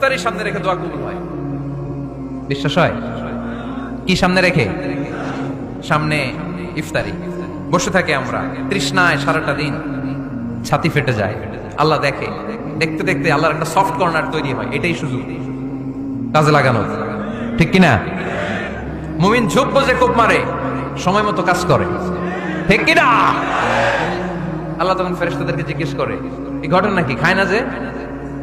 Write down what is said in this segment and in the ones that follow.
ইফতারির সামনে রেখে দোয়া কবুল হয়। বিশ্বাস হয়? কি সামনে রেখে? সামনে ইফতারি। বসে থাকে আমরা। তৃষ্ণায় সারাটা দিন। ছাতি ফেটে যায়। আল্লাহ দেখে। দেখতে দেখতে আল্লাহর একটা সফট কর্নার তৈরি হয়। এটাই সুযোগ। কাজে লাগানো। ঠিক কিনা মুমিন ঝোপ বজে খুব মারে। সময় মতো কাজ করে। ঠিক কিনা আল্লাহ তখন ফেরেশতাদেরকে জিজ্ঞেস করে, এই ঘটনা কি? খায় না যে?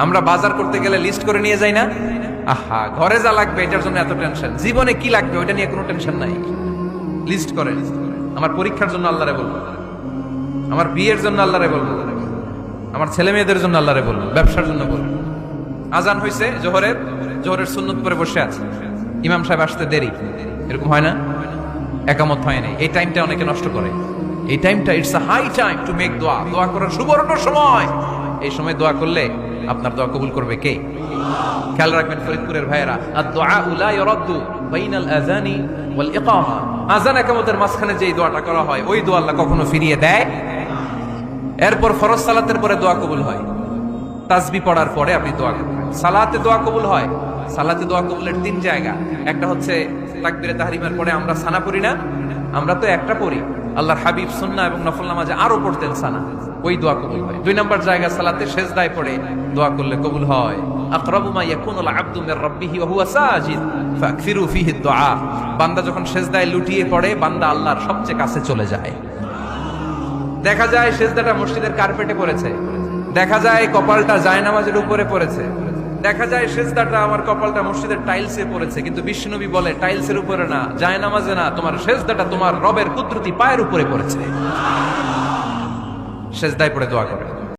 আমরা বাজার করতে গেলে লিস্ট করে নিয়ে যাই না? আহা, ঘরে যা লাগবে, এটার জন্য এত টেনশন জীবনে কি লাগবে, ওইটা নিয়ে কোনো টেনশন নাই। লিস্ট করে আমার পরীক্ষার জন্য আল্লাহরে বলব। আমার বিয়ের জন্য আল্লাহরে বলব। আমার ছেলে মেয়েদের জন্য আল্লাহরে বলব। ব্যবসার জন্য বলব। আজান হয়েছে জোহরের। জোহরের সুন্নত পরে বসে আছে। ইমাম সাহেব আসতে দেরি। এরকম হয় না? একামত হয় না এই টাইমটা অনেকে নষ্ট করে। এই টাইমটা it's a high time to make দোয়া দোয়া করার সুবর্ণ সময়। এই সময় দোয়া করলে আপনার দোয়া কবুল করবে কে? খেয়াল রাখবেন ফরিদপুরের ভাইয়েরা আর দোয়া উলা ইরাদ্দু বাইনাল ওয়াল ইকামা। যেই দোয়াটা করা হয়, ওই দোয়া আল্লাহ কখনো ফিরিয়ে দেয়। এরপর ফরজ সালাতের পরে দোয়া কবুল হয়। তাসবি পড়ার পরে আপনি দোয়া সালাতে দোয়া কবুল হয়। সালাতে দোয়া কবুলের তিন জায়গা। একটা হচ্ছে পরে আমরা সানা পড়ি না? আমরা তো একটা পড়ি। আল্লাহর হাবিব সুন্নাহ এবং নফল নামাজে আরও পড়তেন সানা। ওই দোয়া কবুল হয়। দুই নম্বর জায়গা সালাতে সেজদায় পড়ে দোয়া করলে কবুল হয়। আকরাবু মা ইয়াকুনুল আবদু মির রাব্বিহি ওয়া হুয়া সাজিদ। ফাকফিরু ফিহি দুআ বান্দা যখন সেজদায় লুটিয়ে পড়ে, বান্দা আল্লাহর সবচেয়ে কাছে চলে যায়। দেখা যায় সেজদাটা মসজিদের কার্পেটে পড়েছে। দেখা যায় কপালটা জায়নামাজের উপরে পড়েছে। দেখা যায় সেজদাটা আমার কপালটা মসজিদের টাইলসে পড়েছে, কিন্তু বিষ্ণুবী বলে টাইলসের উপরে না যায় নামাজে না, তোমার সেজদাটা তোমার রবের কুদরতি পায়ের উপরে পড়েছে। সেজদায় পড়ে দোয়া করে